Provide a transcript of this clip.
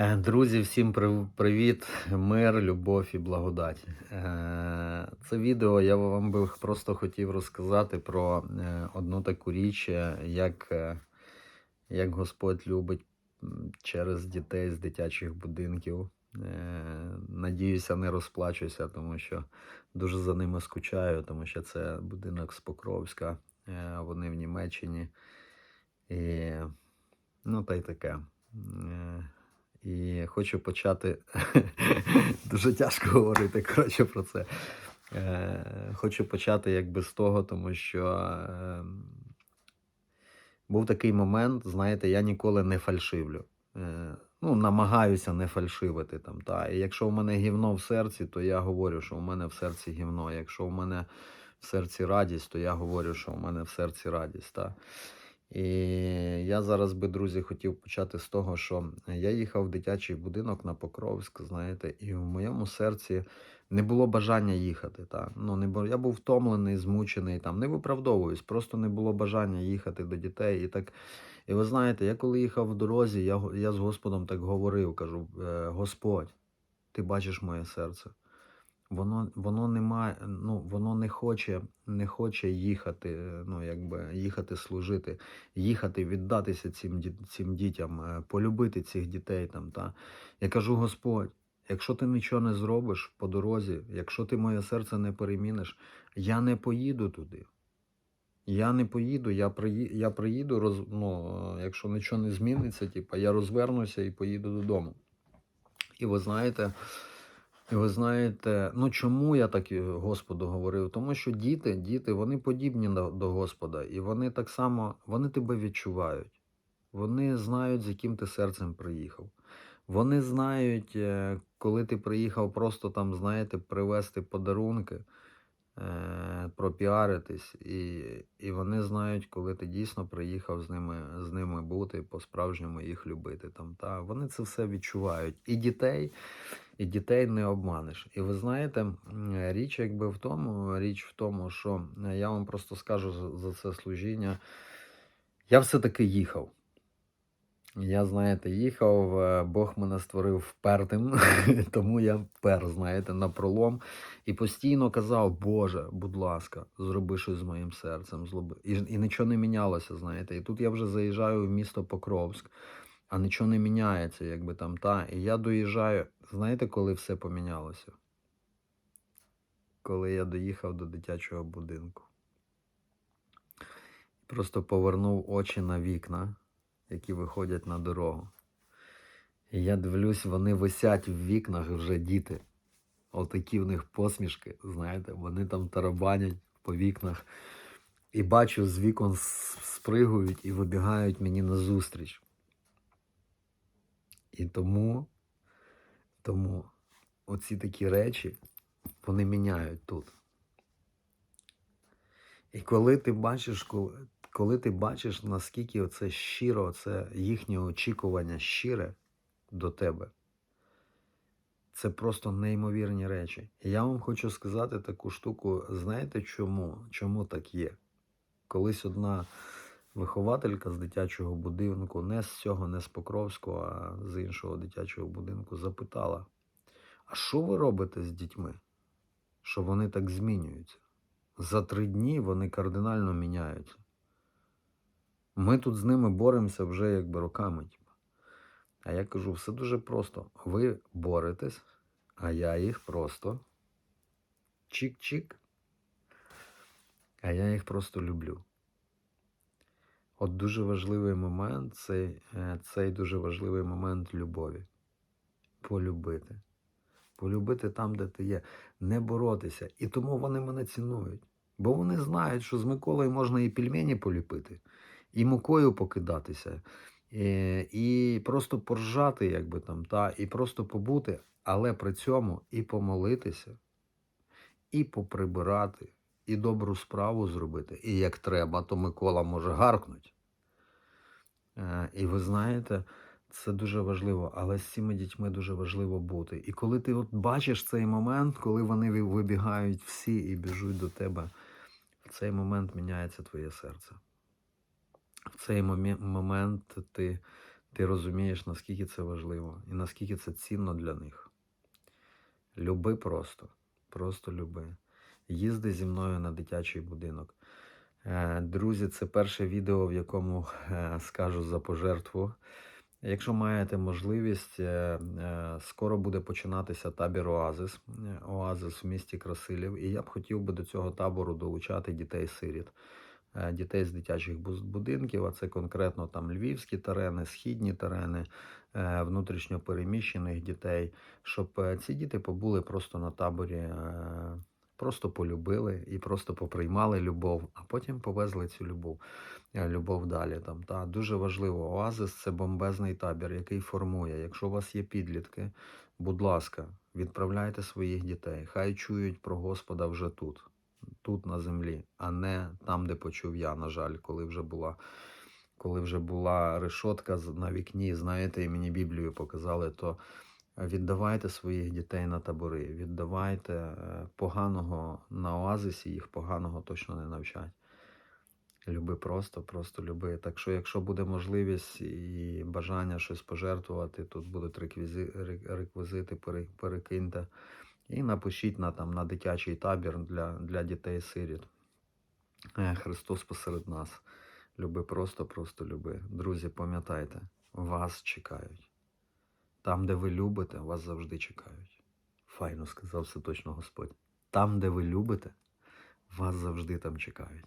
Е, Друзі, всім привіт, мир, любов і благодать. Е, Це відео я вам би просто хотів розказати про е, одну таку річ, як, як Господь любить через дітей з дитячих будинків. Надіюся, не розплачуся, тому що дуже за ними скучаю, тому що це будинок з Покровська, вони в Німеччині. І, ну, та й таке. І хочу почати. Дуже тяжко говорити коротше, про це. Е, Хочу почати якби з того, тому що е, був такий момент, знаєте, я ніколи не фальшивлю. Е, Ну, намагаюся не фальшивити там. Та. І якщо в мене гівно в серці, то я говорю, що у мене в серці гівно. Якщо в мене в серці радість, то я говорю, що у мене в серці радість. Та. І я зараз би, друзі, хотів почати з того, що я їхав в дитячий будинок на Покровськ, знаєте, і в моєму серці не було бажання їхати. Та. Ну, не бу... Я був втомлений, змучений, там, не виправдовуюсь, просто не було бажання їхати до дітей. І так, і ви знаєте, я коли їхав в дорозі, я, я з Господом так говорив, кажу: «Е, Господь, ти бачиш моє серце. Воно, воно не має, ну, воно не хоче, не хоче їхати, е, ну, якби їхати служити, їхати, віддатися цим, цим дітям, е, полюбити цих дітей там. Та. Я кажу, Господь, якщо ти нічого не зробиш по дорозі, якщо ти моє серце не переміниш, я не поїду туди. Я не поїду, я, приї... я приїду, роз... ну, е, якщо нічого не зміниться, типу, я розвернуся і поїду додому. І ви знаєте, і ви знаєте, ну чому я так Господу говорив? Тому що діти, діти, вони подібні до, до Господа, і вони так само, вони тебе відчувають. Вони знають, з яким ти серцем приїхав. Вони знають, е, коли ти приїхав просто там, знаєте, привезти подарунки, е, пропіаритись, і, і вони знають, коли ти дійсно приїхав з ними, з ними бути, по-справжньому їх любити. Там, та. Вони це все відчувають. І дітей, і дітей не обманеш. І ви знаєте, річ якби в тому, річ в тому, що е, я вам просто скажу за, це служіння. Я все-таки їхав. Я, знаєте, їхав, е, Бог мене створив впертим, тому я впер, знаєте, на пролом. І постійно казав, Боже, будь ласка, зроби щось з моїм серцем. І, і нічого не мінялося, знаєте. І тут я вже заїжджаю в місто Покровськ, а нічого не міняється, якби там та. І я доїжджаю, знаєте, коли все помінялося? Коли я доїхав до дитячого будинку. Просто повернув очі на вікна, які виходять на дорогу. І я дивлюсь, вони висять в вікнах вже діти. Отакі в них посмішки, знаєте, вони там тарабанять по вікнах. І бачу, з вікон спригують і вибігають мені назустріч. І тому, тому оці такі речі, вони міняють тут. І коли ти бачиш, коли, коли ти бачиш, наскільки це щиро, це їхнє очікування щире до тебе, це просто неймовірні речі. І я вам хочу сказати таку штуку, знаєте чому? Чому так є? Колись одна вихователька з дитячого будинку, не з цього, не з Покровського, а з іншого дитячого будинку, запитала: а що ви робите з дітьми? Що вони так змінюються? За три дні вони кардинально міняються. Ми тут з ними боремося вже якби роками. Типу. А я кажу, все дуже просто. Ви боретесь, а я їх просто чик-чик. А я їх просто люблю. От дуже важливий момент цей, е, цей дуже важливий момент любові. Полюбити. Полюбити там, де ти є, не боротися. І тому вони мене цінують. Бо вони знають, що з Миколою можна і пельмені поліпити, і мукою покидатися, і, і просто поржати, якби там, та, і просто побути, але при цьому і помолитися, і поприбирати, і добру справу зробити. І як треба, то Микола може гаркнути. Е, І ви знаєте, це дуже важливо, але з цими дітьми дуже важливо бути. І коли ти от бачиш цей момент, коли вони вибігають всі і біжуть до тебе, в цей момент міняється твоє серце. В цей момент ти, ти розумієш, наскільки це важливо і наскільки це цінно для них. Люби просто, просто люби. Їзди зі мною на дитячий будинок. Е, Друзі, це перше відео, в якому е, скажу за пожертву. Якщо маєте можливість, е, скоро буде починатися табір Оазис, Оазис в місті Красилів. І я б хотів би до цього табору долучати дітей-сиріт, дітей з дитячих будинків, а це конкретно там львівські терени, східні терени, внутрішньо переміщених дітей, щоб ці діти побули просто на таборі. Просто полюбили і просто поприймали любов, а потім повезли цю любов е, любов далі. Там, та. Дуже важливо, Оазис це бомбезний табір, який формує. Якщо у вас є підлітки, будь ласка, відправляйте своїх дітей. Хай чують про Господа вже тут, тут на землі, а не там, де почув я, на жаль, коли вже була. Коли вже була решотка на вікні, знаєте, і мені Біблію показали, то віддавайте своїх дітей на табори, віддавайте е, поганого на оазисі, їх поганого точно не навчать. Люби просто, просто люби. Так що, якщо буде можливість і бажання щось пожертвувати, тут будуть реквізи, реквізити, перекиньте. І напишіть на, там, на дитячий табір для, для дітей-сиріт. Е, Христос посеред нас. Люби просто, просто люби. Друзі, пам'ятайте, вас чекають. Там, де ви любите, вас завжди чекають. Файно сказав все точно Господь. Там, де ви любите, вас завжди там чекають.